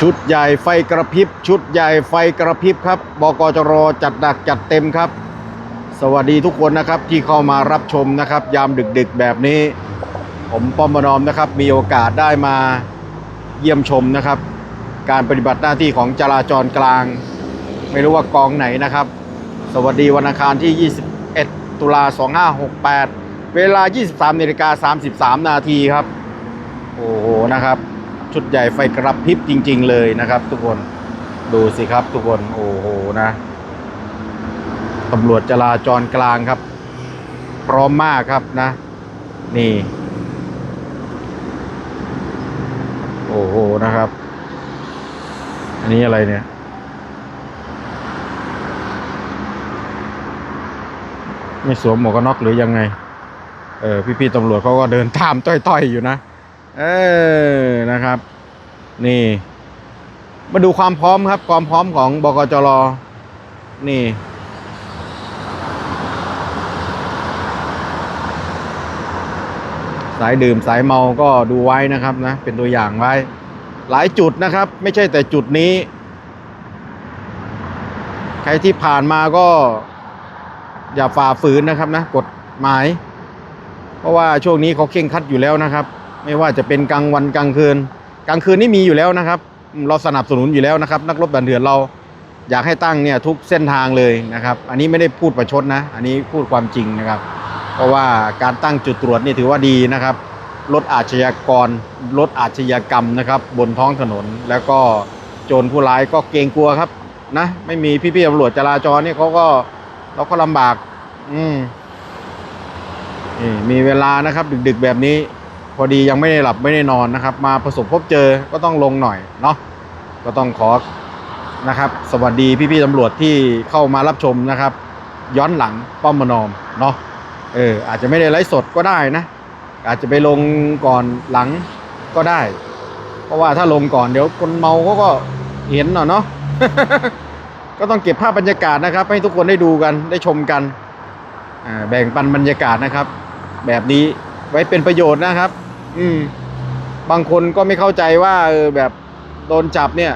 ชุดใหญ่ไฟกระพริบ ชุดใหญ่ไฟกระพริบครับ บกจรจัดหนักจัดเต็มครับ สวัสดีทุกคนนะครับที่เข้ามารับชมนะครับ ยามดึกๆแบบนี้ ผมป้อมมนอมนะครับ มีโอกาสได้มาเยี่ยมชมนะครับ การปฏิบัติหน้าที่ของจราจรกลาง ไม่รู้ว่ากองไหนนะครับ สวัสดีวันอังคารที่ 21 ตุลา2568 เวลา 23นาฬิกา33 นาทีครับ โอ้โหนะครับ ชุดใหญ่ไฟกระพริบจริง ๆ เลยนะครับ ทุกคนดูสิครับ ทุกคนโอ้โหนะตำรวจจราจรกลางครับ พร้อมมากครับนะ นี่ โอ้โหนะครับ อันนี้อะไรเนี่ยไม่สวมหมวกกันน็อกหรือยังไง เออพี่ๆตำรวจเขาก็เดินตามต้อยๆอยู่นะ เออนะครับ นี่ มาดูความพร้อมครับ ความพร้อมของบกจรนี่ สายดื่มสายเมาก็ดูไว้นะครับนะ เป็นตัวอย่างไว้ หลายจุดนะครับ ไม่ใช่แต่จุดนี้ ใครที่ผ่านมาก็ อย่าฝ่าฝืนนะครับนะกฎหมาย เพราะว่าช่วงนี้เขาเข่งคัดอยู่แล้วนะครับ ไม่ว่าจะเป็นกลางวันกลางคืน กลางคืนนี่มีอยู่แล้วนะครับ เราสนับสนุนอยู่แล้วนะครับ นักรบดันเดือดเราอยากให้ตั้งเนี่ยทุกเส้นทางเลยนะครับ อันนี้ไม่ได้พูดประชดนะ อันนี้พูดความจริงนะครับ เพราะว่าการตั้งจุดตรวจนี่ถือว่าดีนะครับลดอาชญากรลดอาชญากรรมนะครับ บนท้องถนน แล้วก็โจรผู้ร้ายก็เกรงกลัวครับนะไม่มีพี่ๆตำรวจจราจรนี่เขาก็เราก็ลำบาก อืมนี่มีเวลานะครับ ดึก ๆ แบบนี้ พอดียังไม่ได้หลับไม่ได้นอนนะครับ มาประสบพบเจอก็ต้องลงหน่อยเนาะก็ต้องขอนะครับ สวัสดีพี่ๆตำรวจที่เข้ามารับชมนะครับ ย้อนหลังป้อมมนอมเนาะเอออาจจะไม่ได้ไลฟ์สดก็ได้นะ อาจจะไปลงก่อนหลังก็ได้ เพราะว่าถ้าลงก่อนเดี๋ยวคนเมาเขาก็เห็นเนาะเนาะก็ต้องเก็บภาพบรรยากาศนะครับ ให้ทุกคนได้ดูกันได้ชมกันแบ่งปันบรรยากาศนะครับ แบบนี้ไว้เป็นประโยชน์นะครับ อืม บางคนก็ไม่เข้าใจว่าเออแบบโดนจับเนี่ย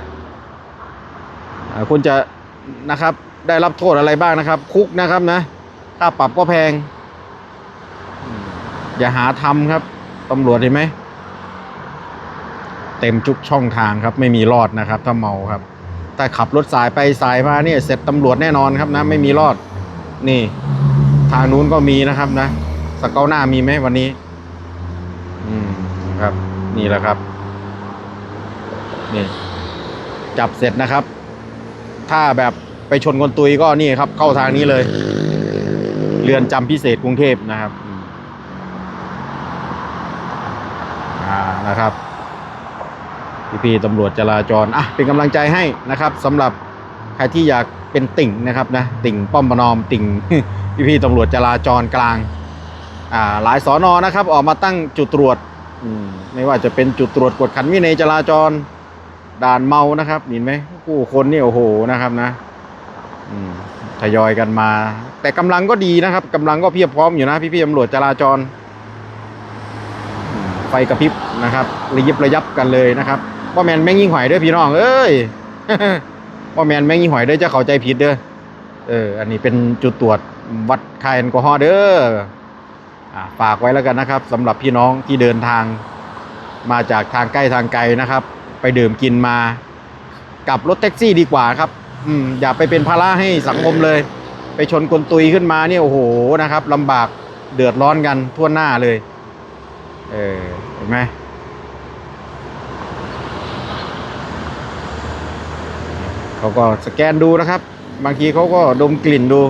คุณจะนะครับได้รับโทษอะไรบ้างนะครับ คุกนะครับนะค่าปรับก็แพง อย่าหาทำครับตำรวจเห็นไหมเต็มทุกช่องทางครับ ไม่มีรอดนะครับ ถ้าเมาครับถ้าขับรถสายไปสายมาเนี่ยเสร็จตำรวจแน่นอนครับนะ ไม่มีรอด นี่ ทางนู้นก็มีนะครับนะสเกลหน้ามีไหมวันนี้ อืมครับ นี่แหละครับ นี่ จับเสร็จนะครับ ถ้าแบบไปชนคนตุยก็นี่ครับ เข้าทางนี้เลย เรือนจำพิเศษกรุงเทพนะครับ อ่านะครับพี่ๆตำรวจจราจรอะเป็นกำลังใจให้นะครับสำหรับใครที่อยากเป็นติ่งนะครับนะ ติ่งป้อมปนอมติ่งพี่ๆตำรวจจราจรกลาง หลายสอนอนะครับ ออกมาตั้งจุดตรวจมไม่ว่าจะเป็นจุดตรวจกวดขันวินัยจราจรด่านเมานะครับเห็นไหมผู้คนนี่โอ้โหนะครับนะทยอยกันมา แต่กำลังก็ดีนะครับกำลังก็เพียบพร้อมอยู่นะพี่ๆตำรวจจราจร ไฟกระพริบนะครับระยิบระยับกันเลยนะครับว่าแมนแม่งยิ่งหอยด้อพี่น้องเอ้ยว่าแมนแม่งยิ่งหอยด้อจะเข้าใจผิดเด้อเอออันนี้เป็นจุดตรวจวัดค่าแอลกอฮอล์เด้อ ฝากไว้แล้วกันนะครับสำหรับพี่น้องที่เดินทางมาจากทางใกล้ทางไกลนะครับ ไปดื่มกินมากับรถแท็กซี่ดีกว่าครับอืมอย่าไปเป็นภาระให้สังคมเลย ไปชนคนตุยขึ้นมาเนี่ยโอ้โหนะครับลำบากเดือดร้อนกันทั่วหน้าเลย เออเห็นไหมเขาก็สแกนดูนะครับ บางทีเขาก็ดมกลิ่นดู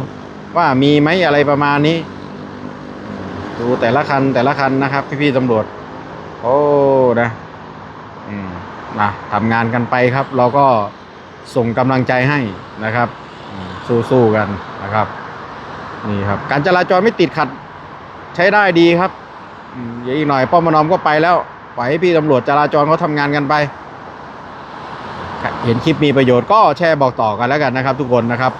ว่ามีไหมอะไรประมาณนี้ ดูแต่ละคันแต่ละคันนะครับ พี่ๆตำรวจ โอ้นะอืมนะทำงานกันไปครับ เราก็ส่งกำลังใจให้นะครับ สู้ๆกันนะครับ นี่ครับ การจราจรไม่ติดขัด ใช้ได้ดีครับอืมเดี๋ยวอีกหน่อยป้อมมนอมก็ไปแล้วปล่อยให้พี่ตำรวจจราจรเขาทำงานกันไป เห็นคลิปมีประโยชน์ก็แชร์บอกต่อกันแล้วกันนะครับ ทุกคนนะครับ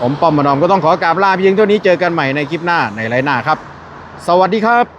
ผมป้อมมนอมก็ต้องขอกราบลาเพียงเท่านี้เจอกันใหม่ในคลิปหน้าในไลน์หน้าครับ สวัสดีครับ